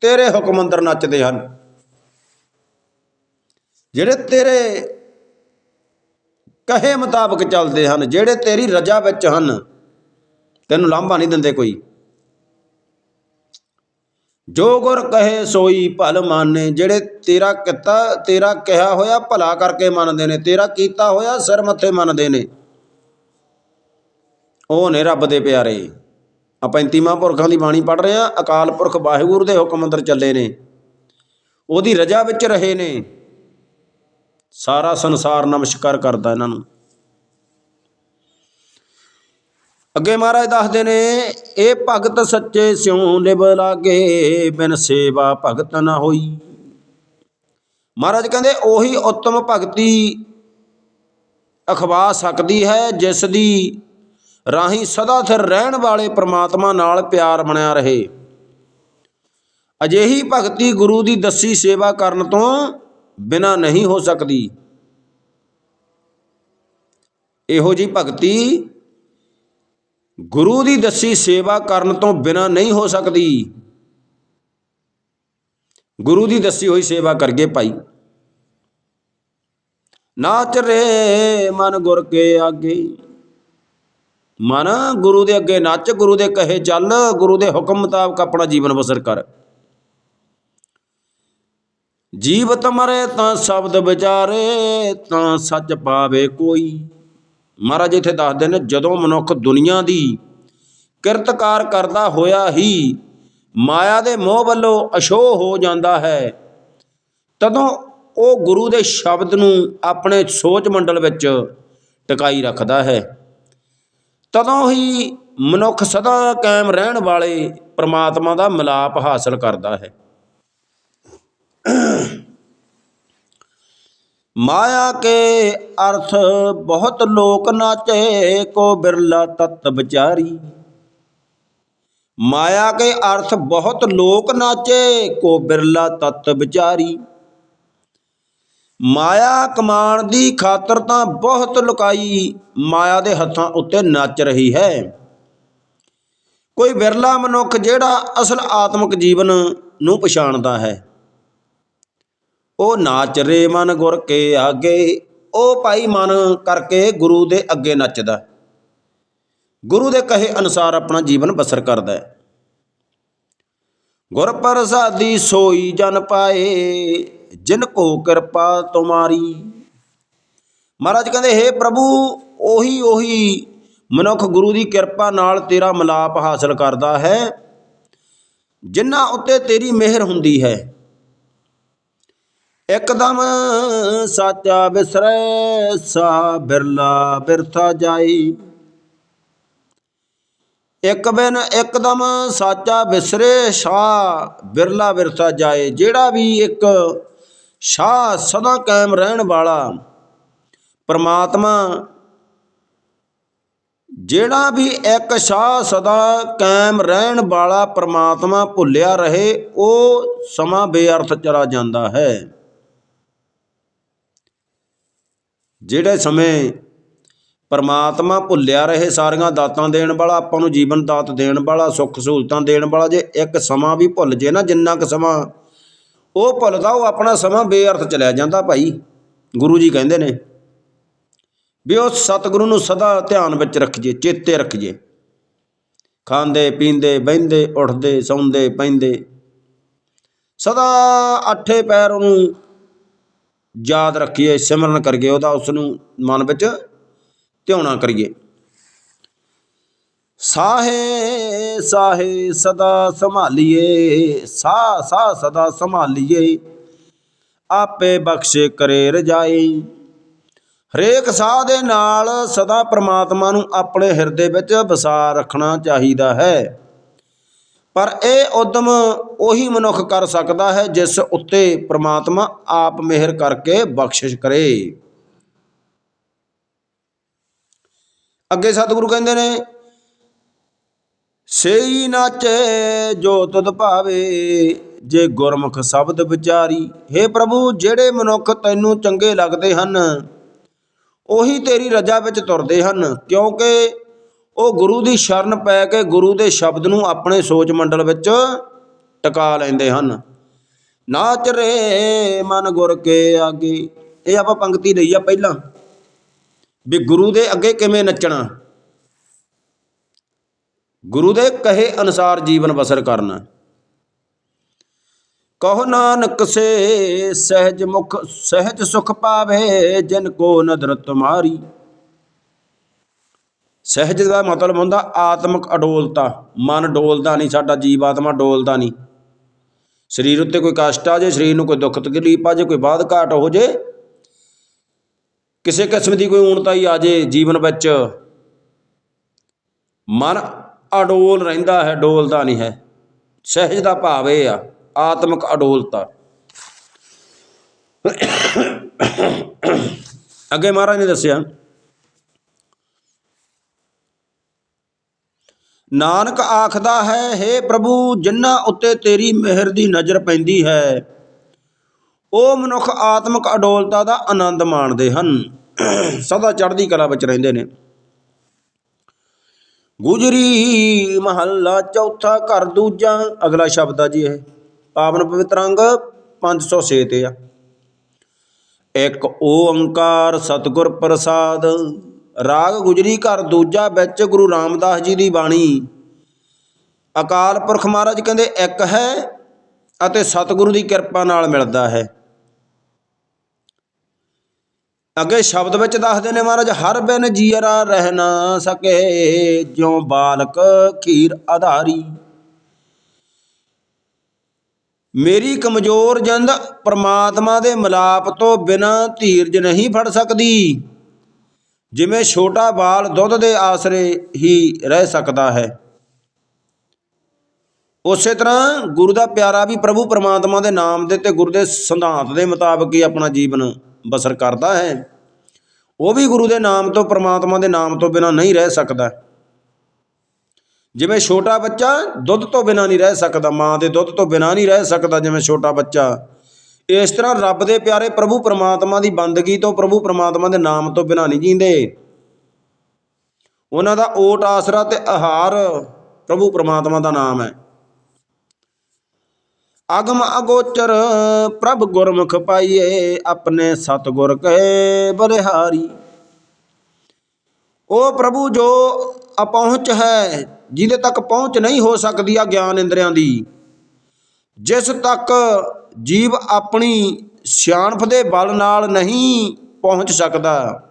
ਤੇਰੇ ਹੁਕਮ ਅੰਦਰ ਨੱਚਦੇ ਹਨ। ਜਿਹੜੇ ਤੇਰੇ ਕਹੇ ਮੁਤਾਬਕ ਚੱਲਦੇ ਹਨ, ਜਿਹੜੇ ਤੇਰੀ ਰਜਾ ਵਿੱਚ ਹਨ, ਤੈਨੂੰ ਲਾਂਭਾ ਨਹੀਂ ਦਿੰਦੇ ਕੋਈ। ਜੋ ਗੁਰ ਕਹੇ ਸੋਈ ਭਲ ਮਾਨੇ, ਜਿਹੜੇ ਤੇਰਾ ਕੀਤਾ, ਤੇਰਾ ਕਿਹਾ ਹੋਇਆ ਭਲਾ ਕਰਕੇ ਮੰਨਦੇ ਨੇ, ਤੇਰਾ ਕੀਤਾ ਹੋਇਆ ਸਿਰ ਮੱਥੇ ਮੰਨਦੇ ਨੇ, ਉਹ ਨੇ ਰੱਬ ਦੇ ਪਿਆਰੇ। ਆ 35ਵਾਂ ਪੁਰਖਾਂ ਦੀ ਬਾਣੀ ਪੜ ਰਹੇ ਆ ਅਕਾਲ ਪੁਰਖ ਵਾਹਿਗੁਰੂ ਦੇ ਹੁਕਮ ਅੰਦਰ ਚੱਲੇ ਨੇ, ਉਹਦੀ ਰਜਾ ਵਿੱਚ ਰਹੇ ਨੇ। ਸਾਰਾ ਸੰਸਾਰ ਨਮਸਕਾਰ ਕਰਦਾ ਇਹਨਾਂ ਨੂੰ। ਅੱਗੇ ਮਹਾਰਾਜ ਦੱਸਦੇ ਨੇ, ਇਹ ਭਗਤ ਸੱਚੇ ਸਿਉ ਲਿਵ ਲਾਗੇ, ਬਿਨ ਸੇਵਾ ਭਗਤ ਨਾ ਹੋਈ। ਮਹਾਰਾਜ ਕਹਿੰਦੇ, ਉਹੀ ਉੱਤਮ ਭਗਤੀ ਅਖਵਾ ਸਕਦੀ ਹੈ, ਜਿਸ ਦੀ ਰਾਹੀਂ ਸਦਾ ਸਿਰ ਰਹਿਣ ਵਾਲੇ ਪ੍ਰਮਾਤਮਾ ਨਾਲ ਪਿਆਰ ਬਣਿਆ ਰਹੇ। ਅਜਿਹੀ ਭਗਤੀ ਗੁਰੂ ਦੀ ਦੱਸੀ ਸੇਵਾ ਕਰਨ ਤੋਂ ਬਿਨਾ ਨਹੀਂ ਹੋ ਸਕਦੀ। ਇਹੋ ਜੀ ਭਗਤੀ ਗੁਰੂ ਦੀ ਦੱਸੀ ਸੇਵਾ ਕਰਨ ਤੋਂ ਬਿਨਾ ਨਹੀਂ ਹੋ ਸਕਦੀ। ਗੁਰੂ ਦੀ ਦੱਸੀ ਹੋਈ ਸੇਵਾ ਕਰਗੇ ਭਾਈ। ਨਾਚ ਰੇ ਮਨ ਗੁਰ ਕੇ ਆਗੇ। ਮਨ ਗੁਰੂ ਦੇ ਅੱਗੇ ਨੱਚ, ਗੁਰੂ ਦੇ ਕਹੇ ਚੱਲ, ਗੁਰੂ ਦੇ ਹੁਕਮ ਮੁਤਾਬਕ ਆਪਣਾ ਜੀਵਨ ਬਸਰ ਕਰ। ਜੀਵਤ ਮਰੇ ਤਾਂ ਸ਼ਬਦ ਵਿਚਾਰੇ, ਤਾਂ ਸੱਚ ਪਾਵੇ ਕੋਈ। ਮਹਾਰਾਜ ਇੱਥੇ ਦੱਸਦੇ ਨੇ, ਜਦੋਂ ਮਨੁੱਖ ਦੁਨੀਆ ਦੀ ਕਿਰਤਕਾਰ ਕਰਦਾ ਹੋਇਆ ਹੀ ਮਾਇਆ ਦੇ ਮੋਹ ਵੱਲੋਂ ਅਸ਼ੋਹ ਹੋ ਜਾਂਦਾ ਹੈ, ਤਦੋਂ ਉਹ ਗੁਰੂ ਦੇ ਸ਼ਬਦ ਨੂੰ ਆਪਣੇ ਸੋਚ ਮੰਡਲ ਵਿੱਚ ਟਿਕਾਈ ਰੱਖਦਾ ਹੈ। ਤਦੋਂ ਹੀ ਮਨੁੱਖ ਸਦਾ ਕਾਇਮ ਰਹਿਣ ਵਾਲੇ ਪ੍ਰਮਾਤਮਾ ਦਾ ਮਿਲਾਪ ਹਾਸਲ ਕਰਦਾ ਹੈ। ਮਾਇਆ ਕੇ ਅਰਥ ਬਹੁਤ ਲੋਕ ਨਾਚੇ, ਕੋ ਬਿਰਲਾ ਤਤ ਵਿਚਾਰੀ। ਮਾਇਆ ਕੇ ਅਰਥ ਬਹੁਤ ਲੋਕ ਨਾਚੇ, ਕੋ ਬਿਰਲਾ ਤਤ ਵਿਚਾਰੀ। ਮਾਇਆ ਕਮਾਣ ਦੀ ਖਾਤਰ ਤਾਂ ਬਹੁਤ ਲੁਕਾਈ, ਮਾਇਆ ਦੇ ਹੱਥਾਂ ਉੱਤੇ ਨੱਚ ਰਹੀ ਹੈ। ਕੋਈ ਵਿਰਲਾ ਮਨੁੱਖ ਜਿਹੜਾ ਅਸਲ ਆਤਮਿਕ ਜੀਵਨ ਨੂੰ ਪਛਾਣਦਾ ਹੈ। ਉਹ ਨਾਚ ਰੇ ਮਨ ਗੁਰ ਕੇ ਆਗੇ, ਉਹ ਭਾਈ ਮਨ ਕਰਕੇ ਗੁਰੂ ਦੇ ਅੱਗੇ ਨੱਚਦਾ। ਗੁਰੂ ਦੇ ਕਹੇ ਅਨੁਸਾਰ ਆਪਣਾ ਜੀਵਨ ਬਸਰ ਕਰਦਾ ਹੈ। ਗੁਰ ਪ੍ਰਸਾਦੀ ਸੋਈ ਜਨ ਪਾਏ, ਜਿਨ ਕੋ ਕਿਰਪਾ ਤੁਮਾਰੀ। ਮਹਾਰਾਜ ਕਹਿੰਦੇ हे ਪ੍ਰਭੂ, ਉਹੀ ਉਹੀ ਮਨੁੱਖ ਗੁਰੂ ਦੀ ਕਿਰਪਾ ਨਾਲ ਤੇਰਾ ਮਿਲਾਪ ਹਾਸਲ ਕਰਦਾ ਹੈ। ਜਿਨ੍ਹਾਂ ਉੱਤੇ ਤੇਰੀ ਮਿਹਰ ਹੁੰਦੀ ਹੈ ਇਕਦਮ ਸਾਚਾ ਬਿਸਰੈ ਸਾ ਬਿਰਲਾ ਬਿਰਥਾ ਜਾਈ। ਇੱਕ ਬਿਨ ਇੱਕਦਮ ਸਾਚਾ ਵਿਸਰੇ ਸ਼ਾਹ ਬਿਰਲਾ ਵਿਰਸਾ ਜਾਏ। ਜਿਹੜਾ ਵੀ ਇੱਕ ਸ਼ਾਹ ਸਦਾ ਕਾਇਮ ਰਹਿਣ ਵਾਲਾ ਪਰਮਾਤਮਾ, ਜਿਹੜਾ ਵੀ ਇੱਕ ਸ਼ਾਹ ਸਦਾ ਕਾਇਮ ਰਹਿਣ ਵਾਲਾ ਪਰਮਾਤਮਾ ਭੁੱਲਿਆ ਰਹੇ, ਉਹ ਸਮਾਂ ਬੇਅਰਥ ਚਲਾ ਜਾਂਦਾ ਹੈ। ਜਿਹੜੇ ਸਮੇਂ ਪਰਮਾਤਮਾ ਭੁੱਲਿਆ ਰਹੇ ਸਾਰੀਆਂ ਦਾਤਾਂ ਦੇਣ ਵਾਲਾ, ਆਪਾਂ ਨੂੰ ਜੀਵਨ ਦਾਤ ਦੇਣ ਵਾਲਾ, ਸੁੱਖ ਸਹੂਲਤਾਂ ਦੇਣ ਵਾਲਾ, ਜੇ ਇੱਕ ਸਮਾਂ ਵੀ ਭੁੱਲ ਜੇ ਨਾ, ਜਿੰਨਾ ਕੁ ਸਮਾਂ ਉਹ ਭੁੱਲਦਾ, ਉਹ ਆਪਣਾ ਸਮਾਂ ਬੇਅਰਥ ਚਲਿਆ ਜਾਂਦਾ ਭਾਈ। ਗੁਰੂ ਜੀ ਕਹਿੰਦੇ ਨੇ ਵੀ ਉਹ ਸਤਿਗੁਰੂ ਨੂੰ ਸਦਾ ਧਿਆਨ ਵਿੱਚ ਰੱਖੀਏ ਚੇਤੇ ਰੱਖੀਏ ਖਾਂਦੇ, ਪੀਂਦੇ, ਬਹਿੰਦੇ, ਉੱਠਦੇ, ਸੌਂਦੇ, ਪੈਂਦੇ। ਸਦਾ ਅੱਠੇ ਪੈਰ ਉਹਨੂੰ ਯਾਦ ਰੱਖੀਏ, ਸਿਮਰਨ ਕਰੀਏ, ਉਹਦਾ ਉਸ ਨੂੰ ਮਨ ਵਿੱਚ ਧਿਆਉਣਾ ਕਰੀਏ। ਸਾਹੇ ਸਾਹੇ ਸਦਾ ਸੰਭਾਲੀਏ, ਸਾਹ ਸਾਹ ਸਦਾ ਸੰਭਾਲੀਏ। ਆਪੇ ਬਖਸ਼ੇ ਕਰੇ ਰਜਾਈ। ਹਰੇਕ ਸਾਹ ਦੇ ਨਾਲ ਸਦਾ ਪ੍ਰਮਾਤਮਾ ਨੂੰ ਆਪਣੇ ਹਿਰਦੇ ਵਿੱਚ ਵਸਾ ਰੱਖਣਾ ਚਾਹੀਦਾ ਹੈ। ਪਰ ਇਹ ਉੱਦਮ ਉਹੀ ਮਨੁੱਖ ਕਰ ਸਕਦਾ ਹੈ ਜਿਸ ਉੱਤੇ ਪ੍ਰਮਾਤਮਾ ਆਪ ਮਿਹਰ ਕਰਕੇ ਬਖਸ਼ਿਸ਼ ਕਰੇ। ਅੱਗੇ ਸਤਿਗੁਰੂ ਕਹਿੰਦੇ ਨੇ, ਸੇਈ ਨਾਚੇ ਜੋ ਤੁਧ ਭਾਵੇ, ਜੇ ਗੁਰਮੁਖ ਸ਼ਬਦ ਵਿਚਾਰੀ। हे ਪ੍ਰਭੂ, ਜਿਹੜੇ ਮਨੁੱਖ ਤੈਨੂੰ ਚੰਗੇ ਲੱਗਦੇ ਹਨ, ਉਹੀ ਤੇਰੀ ਰਜਾ ਵਿੱਚ ਤੁਰਦੇ ਹਨ, ਕਿਉਂਕਿ ਉਹ ਗੁਰੂ ਦੀ ਸ਼ਰਨ ਪੈ ਕੇ ਗੁਰੂ ਦੇ ਸ਼ਬਦ ਨੂੰ ਆਪਣੇ ਸੋਚ ਮੰਡਲ ਵਿੱਚ ਟਿਕਾ ਲੈਂਦੇ ਹਨ। ਨਾਚ ਰੇ ਮਨ ਗੁਰ ਕੇ ਆਗੇ। ਇਹ ਆਪਾਂ ਪੰਕਤੀ ਲਈ ਆ ਪਹਿਲਾਂ। ਵੀ ਗੁਰੂ ਦੇ ਅੱਗੇ ਕਿਵੇਂ ਨੱਚਣਾ? ਗੁਰੂ ਦੇ ਕਹੇ ਅਨੁਸਾਰ ਜੀਵਨ ਬਸਰ ਕਰਨਾ। ਕਹੋ ਨਾਨਕ ਸੇ ਸਹਿਜ ਮੁਖ ਸਹਿਜ ਸੁਖ ਪਾਵੇ, ਜਿਨ ਕੋ ਨਦਰ ਤੁਮਾਰੀ। ਸਹਿਜ ਦਾ ਮਤਲਬ ਹੁੰਦਾ ਆਤਮਿਕ ਅਡੋਲਤਾ। ਮਨ ਡੋਲਦਾ ਨਹੀਂ, ਸਾਡਾ ਜੀਵ ਆਤਮਾ ਡੋਲਦਾ ਨਹੀਂ। ਸਰੀਰ ਉੱਤੇ ਕੋਈ ਕਸ਼ਟ ਆ ਜੇ, ਸਰੀਰ ਨੂੰ ਕੋਈ ਦੁੱਖ ਤਕਲੀਫ ਆ ਜੇ, ਕੋਈ ਬਾਧ ਘਾਟ ਹੋ ਜੇ, ਕਿਸੇ ਕਿਸਮ ਦੀ ਕੋਈ ਊਣਤਾਈ ਆ ਜੇ ਜੀਵਨ ਵਿੱਚ, ਮਨ ਅਡੋਲ ਰਹਿੰਦਾ ਹੈ, ਡੋਲਦਾ ਨਹੀਂ ਹੈ। ਸਹਿਜ ਦਾ ਭਾਵ ਇਹ ਆ, ਆਤਮਿਕ ਅਡੋਲਤਾ। ਅੱਗੇ ਮਹਾਰਾਜ ਨੇ ਦੱਸਿਆ ਨਾਨਕ ਆਖਦਾ ਹੈ हे ਪ੍ਰਭੂ ਜਿਨ੍ਹਾਂ ਉੱਤੇ ਤੇਰੀ ਮਿਹਰ ਦੀ ਨਜ਼ਰ ਪੈਂਦੀ ਹੈ, ਉਹ ਮਨੁੱਖ ਆਤਮਿਕ ਅਡੋਲਤਾ ਦਾ ਆਨੰਦ ਮਾਣਦੇ ਹਨ। ਸਦਾ ਚੜ੍ਹਦੀ ਕਲਾ ਵਿੱਚ ਰਹਿੰਦੇ ਨੇ। ਗੁਜਰੀ ਮਹੱਲਾ ਚੌਥਾ ਘਰ ਦੂਜਾ, ਅਗਲਾ ਸ਼ਬਦ ਆ ਜੀ ਇਹ। ਪਾਵਨ ਪਵਿੱਤਰ ਅੰਗ 506 ਤੇ ਆ। ਇੱਕ ਓੰਕਾਰ ਸਤਿਗੁਰ ਪ੍ਰਸਾਦ ਰਾਗ ਗੁਜਰੀ ਘਰ ਦੂਜਾ ਵਿੱਚ ਗੁਰੂ ਰਾਮਦਾਸ ਜੀ ਦੀ ਬਾਣੀ। ਅਕਾਲ ਪੁਰਖ ਮਹਾਰਾਜ ਕਹਿੰਦੇ, ਇੱਕ ਹੈ ਅਤੇ ਸਤਿਗੁਰੂ ਦੀ ਕਿਰਪਾ ਨਾਲ ਮਿਲਦਾ ਹੈ। ਅੱਗੇ ਸ਼ਬਦ ਵਿੱਚ ਦੱਸਦੇ ਨੇ ਮਹਾਰਾਜ, ਹਰ ਬਿਨ ਜੀਰਾ ਰਹਿ ਨਾ ਸਕੇ, ਜਿਉ ਬਾਲਕ ਖੀਰ ਆਧਾਰੀ ਮੇਰੀ ਕਮਜ਼ੋਰ ਜੰਦ ਪ੍ਰਮਾਤਮਾ ਦੇ ਮਿਲਾਪ ਤੋਂ ਬਿਨਾ ਧੀਰਜ ਨਹੀਂ ਫੜ ਸਕਦੀ। ਜਿਵੇਂ ਛੋਟਾ ਬਾਲ ਦੁੱਧ ਦੇ ਆਸਰੇ ਹੀ ਰਹਿ ਸਕਦਾ ਹੈ। ਉਸੇ ਤਰ੍ਹਾਂ ਗੁਰੂ ਦਾ ਪਿਆਰਾ ਵੀ ਪ੍ਰਭੂ ਪਰਮਾਤਮਾ ਦੇ ਨਾਮ ਦੇ ਤੇ ਗੁਰੂ ਦੇ ਸਿਧਾਂਤ ਦੇ ਮੁਤਾਬਕ ਹੀ ਆਪਣਾ ਜੀਵਨ ਬਸਰ ਕਰਦਾ ਹੈ। ਉਹ ਵੀ ਗੁਰੂ ਦੇ ਨਾਮ ਤੋਂ, ਪਰਮਾਤਮਾ ਦੇ ਨਾਮ ਤੋਂ ਬਿਨਾ ਨਹੀਂ ਰਹਿ ਸਕਦਾ। ਜਿਵੇਂ ਛੋਟਾ ਬੱਚਾ ਦੁੱਧ ਤੋਂ ਬਿਨਾ ਨਹੀਂ ਰਹਿ ਸਕਦਾ, ਮਾਂ ਦੇ ਦੁੱਧ ਤੋਂ ਬਿਨਾ ਨਹੀਂ ਰਹਿ ਸਕਦਾ, ਜਿਵੇਂ ਛੋਟਾ ਬੱਚਾ ਇਸ ਤਰ੍ਹਾਂ ਰੱਬ ਦੇ ਪਿਆਰੇ ਪ੍ਰਭੂ ਪਰਮਾਤਮਾ ਦੀ ਬੰਦਗੀ ਤੋਂ ਪ੍ਰਭੂ ਪਰਮਾਤਮਾ ਦੇ ਨਾਮ ਤੋਂ ਬਿਨਾਂ ਨਹੀਂ ਜੀਂਦੇ। ਉਹਨਾਂ ਦਾ ਓਟ ਆਸਰਾ ਤੇ ਆਹਾਰ ਪ੍ਰਭੂ ਪਰਮਾਤਮਾ ਦਾ ਨਾਮ ਹੈ। ਅਗਮ ਅਗੋਚਰ ਪ੍ਰਭ ਗੁਰਮੁਖ ਪਾਈਏ, ਆਪਣੇ ਸਤਗੁਰ ਕਹੇ ਬਰਿਹਾਰੀ ਉਹ ਪ੍ਰਭੂ ਜੋ ਅਪਹੁੰਚ ਹੈ, ਜਿਹਦੇ ਤੱਕ ਪਹੁੰਚ ਨਹੀਂ ਹੋ ਸਕਦੀ ਆ ਗਿਆਨ ਇੰਦਰੀਆਂ ਦੀ, ਜਿਸ ਤੱਕ ਜੀਵ ਆਪਣੀ ਸਿਆਣਪ ਦੇ ਬਲ ਨਾਲ ਨਹੀਂ ਪਹੁੰਚ ਸਕਦਾ।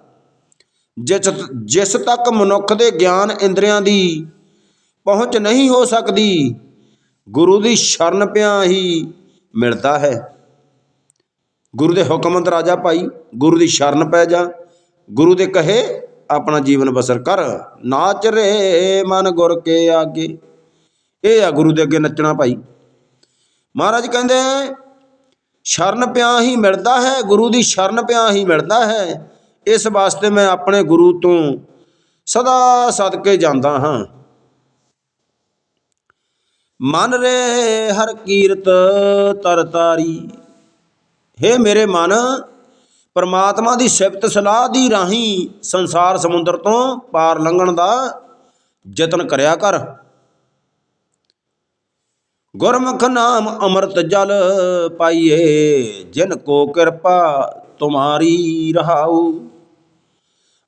ਜਿਸ ਜਿਸ ਤੱਕ ਮਨੁੱਖ ਦੇ ਗਿਆਨ ਇੰਦਰੀਆਂ ਦੀ ਪਹੁੰਚ ਨਹੀਂ ਹੋ ਸਕਦੀ, ਗੁਰੂ ਦੀ ਸ਼ਰਨ ਪਿਆ ਹੀ ਮਿਲਦਾ ਹੈ। ਗੁਰੂ ਦੇ ਹੁਕਮ ਅੰਦਰ ਆ ਜਾ ਭਾਈ, ਗੁਰੂ ਦੀ ਸ਼ਰਨ ਪੈ ਜਾ। ਗੁਰੂ ਦੇ ਕਹੇ, ਆਪਣਾ ਜੀਵਨ ਬਸਰ ਕਰ। ਨਾਚ ਰੇ ਮਨ ਗੁਰ ਕੇ ਆਗੇ। ਇਹ ਆ ਗੁਰੂ ਦੇ ਅੱਗੇ ਨੱਚਣਾ ਭਾਈ। ਮਹਾਰਾਜ ਕਹਿੰਦੇ ਸ਼ਰਨ ਪਿਆ ਹੀ ਮਿਲਦਾ ਹੈ, ਗੁਰੂ ਦੀ ਸ਼ਰਨ ਪਿਆ ਹੀ ਮਿਲਦਾ ਹੈ। ਇਸ ਵਾਸਤੇ ਮੈਂ ਆਪਣੇ ਗੁਰੂ ਤੋਂ ਸਦਾ ਸਦਕੇ ਜਾਂਦਾ ਹਾਂ। ਮਨ ਰੇ ਹਰ ਕੀਰਤ ਤਰ ਤਾਰੀ। ਹੇ ਮੇਰੇ ਮਨ, ਪਰਮਾਤਮਾ ਦੀ ਸਿਫਤ ਸਲਾਹ ਦੀ ਰਾਹੀਂ ਸੰਸਾਰ ਸਮੁੰਦਰ ਤੋਂ ਪਾਰ ਲੰਘਣ ਦਾ ਯਤਨ ਕਰਿਆ ਕਰ। ਗੁਰਮੁਖ ਨਾਮ ਅੰਮ੍ਰਿਤ ਜਲ ਪਾਈਏ, ਜਿਨ ਕੋ ਕਿਰਪਾ ਤੁਮਾਰੀ ਰਹਾਉ।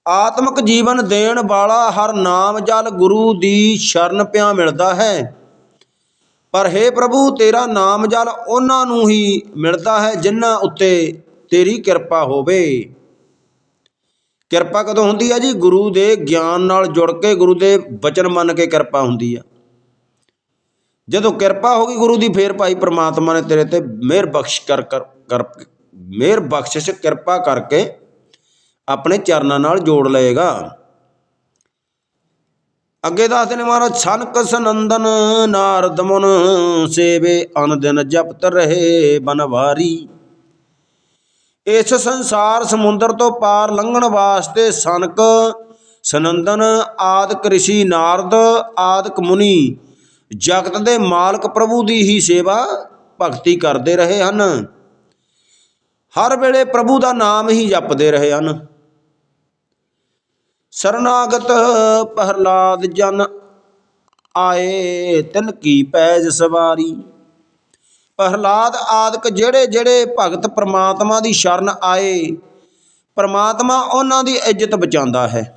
ਆਤਮਿਕ ਜੀਵਨ ਦੇਣ ਵਾਲਾ ਹਰ ਨਾਮ ਜਲ ਗੁਰੂ ਦੀ ਸ਼ਰਨ ਪਿਆ ਮਿਲਦਾ ਹੈ। ਪਰ हे ਪ੍ਰਭੂ, ਤੇਰਾ ਨਾਮ ਜਲ ਉਹਨਾਂ ਨੂੰ ਹੀ ਮਿਲਦਾ ਹੈ ਜਿਨ੍ਹਾਂ ਉੱਤੇ ਤੇਰੀ ਕਿਰਪਾ ਹੋਵੇ। ਕਿਰਪਾ ਕਦੋਂ ਹੁੰਦੀ ਹੈ ਜੀ? ਗੁਰੂ ਦੇ ਗਿਆਨ ਨਾਲ ਜੁੜ ਕੇ ਗੁਰੂ ਦੇ ਬਚਨ ਮੰਨ ਕੇ ਕਿਰਪਾ ਹੁੰਦੀ ਆ। ਜਦੋਂ ਕਿਰਪਾ ਹੋ ਗਈ ਗੁਰੂ ਦੀ, ਫੇਰ ਭਾਈ ਪ੍ਰਮਾਤਮਾ ਨੇ ਤੇਰੇ ਤੇ ਮਿਹਰ ਬਖਸ਼ ਕਰ ਕਰ ਕਰ, ਮਿਹਰ ਬਖਸ਼ਿਸ਼, ਕਿਰਪਾ ਕਰਕੇ ਆਪਣੇ ਚਰਨਾਂ ਨਾਲ ਜੋੜ ਲਏਗਾ। ਅੱਗੇ ਦੱਸਦੇ ਨੇ ਮਹਾਰਾਜ, ਸਨਕ ਸਨੰਦਨ ਨਾਰਦ ਮੁਨ ਸੇਵੇ, ਅਨਦਿਨ ਜਪਤ ਰਹੇ ਬਨਵਾਰੀ। ਇਸ ਸੰਸਾਰ ਸਮੁੰਦਰ ਤੋਂ ਪਾਰ ਲੰਘਣ ਵਾਸਤੇ ਸਨਕ, ਸਨੰਦਨ, ਆਦਿਕ ਰਿਸ਼ੀ ਨਾਰਦ, ਆਦਿਕ ਮੁਨੀ ਜਗਤ ਦੇ ਮਾਲਕ ਪ੍ਰਭੂ ਦੀ ਹੀ ਸੇਵਾ ਭਗਤੀ ਕਰਦੇ ਰਹੇ ਹਨ। ਹਰ ਵੇਲੇ ਪ੍ਰਭੂ ਦਾ ਨਾਮ ਹੀ ਜਪਦੇ ਰਹੇ ਹਨ। ਸਰਨਾਗਤ ਪ੍ਰਹਲਾਦ ਜਨ ਆਏ, ਤਿਨ ਕੀ ਪੈਜ ਸਵਾਰੀ। ਪ੍ਰਹਲਾਦ ਆਦਿਕ ਜਿਹੜੇ ਜਿਹੜੇ ਭਗਤ ਪ੍ਰਮਾਤਮਾ ਦੀ ਸ਼ਰਨ ਆਏ, ਪ੍ਰਮਾਤਮਾ ਉਹਨਾਂ ਦੀ ਇੱਜ਼ਤ ਬਚਾਉਂਦਾ ਹੈ।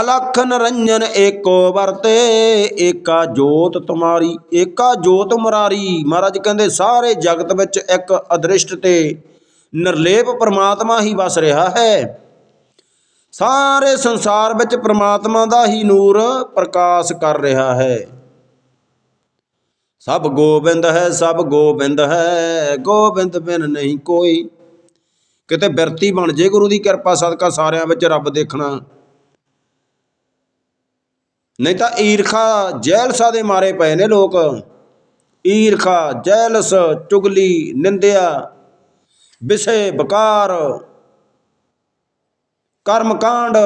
ਅਲਖ ਨਰੰਜਨ ਏਕੋ ਵਰਤੇ, ਏਕਾ ਜੋਤ ਤੁਮਾਰੀ, ਏਕਾ ਜੋਤ ਮੁਰਾਰੀ। ਮਹਾਰਾਜ ਕਹਿੰਦੇ, ਸਾਰੇ ਜਗਤ ਵਿੱਚ ਇੱਕ ਅਦ੍ਰਿਸ਼ਟ ਤੇ ਨਿਰਲੇਪ ਪ੍ਰਮਾਤਮਾ ਹੀ ਵਸ ਰਿਹਾ ਹੈ। ਸਾਰੇ ਸੰਸਾਰ ਵਿੱਚ ਪ੍ਰਮਾਤਮਾ ਦਾ ਹੀ ਨੂਰ ਪ੍ਰਕਾਸ਼ ਕਰ ਰਿਹਾ ਹੈ। ਸਭ ਗੋਬਿੰਦ ਹੈ, ਸਭ ਗੋਬਿੰਦ ਹੈ, ਗੋਬਿੰਦ ਬਿਨ ਨਹੀਂ ਕੋਈ। ਕਿਤੇ ਬਿਰਤੀ ਬਣ ਜੇ ਗੁਰੂ ਦੀ ਕਿਰਪਾ, ਸਦਕਾ ਸਾਰਿਆਂ ਵਿੱਚ ਰੱਬ ਦੇਖਣਾ। ਨਹੀਂ ਤਾਂ ਈਰਖਾ ਜੈਲਸਾ ਦੇ ਮਾਰੇ ਪਏ ਨੇ ਲੋਕ। ਈਰਖਾ, ਜੈਲਸ, ਚੁਗਲੀ, ਨਿੰਦਿਆ, ਵਿਸੇ ਬਕਾਰ ਕਰਮ ਕਾਂਡ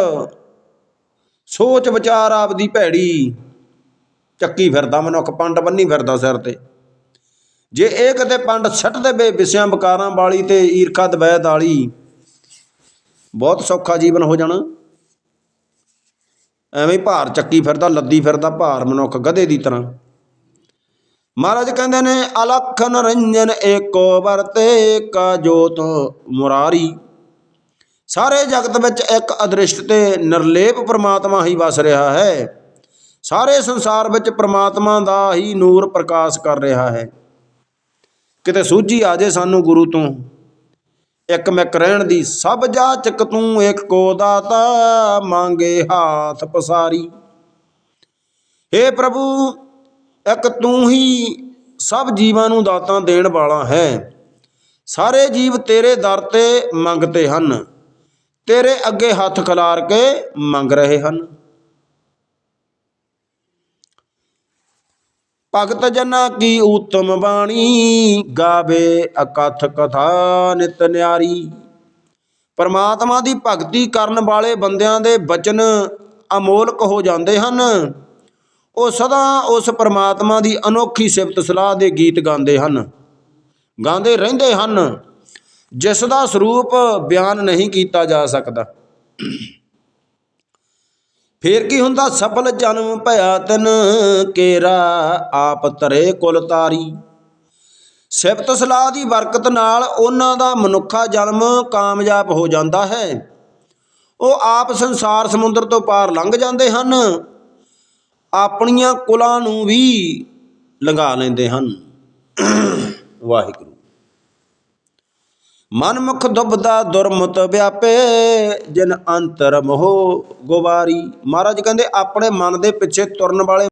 ਸੋਚ ਵਿਚਾਰ ਆਪਦੀ ਭੈੜੀ, ਚੱਕੀ ਫਿਰਦਾ ਮਨੁੱਖ, ਪੰਡ ਬੰਨੀ ਫਿਰਦਾ ਸਿਰ ਤੇ। ਜੇ ਇਹ ਕਦੇ ਪੰਡ ਛੱਟ ਦੇਵੇ ਵਿਸਿਆਂ ਬਕਾਰਾਂ ਵਾਲੀ ਤੇ ਈਰਖਾ ਦਵੈਤ ਵਾਲੀ ਬਹੁਤ ਸੌਖਾ ਜੀਵਨ ਹੋ ਜਾਣਾ। ਐਵੇਂ ਭਾਰ ਚੱਕੀ ਫਿਰਦਾ, ਲੱਦੀ ਫਿਰਦਾ, ਭਾਰ ਮਨੁੱਖ ਗਧੇ ਦੀ ਤਰ੍ਹਾਂ। ਮਹਾਰਾਜ ਕਹਿੰਦੇ ਨੇ, ਅਲਖ ਨਰੰਜਨ ਏਕੋ ਵਰਤੇ ਕਾ ਜੋਤ ਮੁਰਾਰੀ। ਸਾਰੇ ਜਗਤ ਵਿੱਚ ਇੱਕ ਅਦ੍ਰਿਸ਼ਟ ਤੇ ਨਿਰਲੇਪ ਪ੍ਰਮਾਤਮਾ ਹੀ ਵਸ ਰਿਹਾ ਹੈ। ਸਾਰੇ ਸੰਸਾਰ ਵਿੱਚ ਪ੍ਰਮਾਤਮਾ ਦਾ ਹੀ ਨੂਰ ਪ੍ਰਕਾਸ਼ ਕਰ ਰਿਹਾ ਹੈ। ਕਿਤੇ ਸੂਝੀ ਆ ਜੇ ਸਾਨੂੰ ਗੁਰੂ ਤੋਂ ਇੱਕ ਮਿਕ ਰਹਿਣ ਦੀ, ਸਭ ਜਾਚਕ ਤੂੰ ਇੱਕ ਕੋ ਦਾਤਾ, ਮੰਗੇ ਹਾਥ ਪਸਾਰੀ। ਏ ਪ੍ਰਭੂ, ਇੱਕ ਤੂੰ ਹੀ ਸਭ ਜੀਵਾਂ ਨੂੰ ਦਾਤਾਂ ਦੇਣ ਵਾਲਾ ਹੈ। ਸਾਰੇ ਜੀਵ ਤੇਰੇ ਦਰ ਤੇ ਮੰਗਤੇ ਹਨ, ਤੇਰੇ ਅੱਗੇ ਹੱਥ ਖਿਲਾਰ ਕੇ ਮੰਗ ਰਹੇ ਹਨ। ਭਗਤ ਜਨਾ ਕੀ ਊਤਮ ਬਾਣੀ? ਗਾਵੇ ਅਕਥ ਕਥਾ ਨਿਤ ਨਿਆਰੀ। ਪਰਮਾਤਮਾ ਦੀ ਭਗਤੀ ਕਰਨ ਵਾਲੇ ਬੰਦਿਆਂ ਦੇ ਬਚਨ ਅਮੋਲਕ ਹੋ ਜਾਂਦੇ ਹਨ। ਉਹ ਸਦਾ ਉਸ ਪਰਮਾਤਮਾ ਦੀ ਅਨੋਖੀ ਸਿਫਤ ਸਲਾਹ ਦੇ ਗੀਤ ਗਾਉਂਦੇ ਹਨ। ਗਾਉਂਦੇ ਰਹਿੰਦੇ ਹਨ। ਜਿਸ ਦਾ ਸਰੂਪ ਬਿਆਨ ਨਹੀਂ ਕੀਤਾ ਜਾ ਸਕਦਾ। ਫੇਰ ਕੀ ਹੁੰਦਾ? ਸਫਲ ਜਨਮ ਭਇਆ ਤਨ ਕੇਰਾ ਆਪ ਤਰੇ ਕੁਲ ਤਾਰੀ। ਸਿਫਤ ਸਲਾਹ ਦੀ ਬਰਕਤ ਨਾਲ ਉਹਨਾਂ ਦਾ ਮਨੁੱਖਾ ਜਨਮ ਕਾਮਯਾਬ ਹੋ ਜਾਂਦਾ ਹੈ। ਉਹ ਆਪ ਸੰਸਾਰ ਸਮੁੰਦਰ ਤੋਂ ਪਾਰ ਲੰਘ ਜਾਂਦੇ ਹਨ। ਆਪਣੀਆਂ ਕੁਲਾਂ ਨੂੰ ਵੀ ਲੰਘਾ ਲੈਂਦੇ ਹਨ। ਵਾਹਿਗੁਰੂ। ਮਨ ਮੁਖ ਦੁਬਦਾ ਦੁਰਮਤ ਵਿਆਪੇ, ਜਿਨ ਅੰਤਰ ਮੋਹ ਗਵਾਰੀ। ਮਹਾਰਾਜ ਕਹਿੰਦੇ, ਆਪਣੇ ਮਨ ਦੇ ਪਿੱਛੇ ਤੁਰਨ ਵਾਲੇ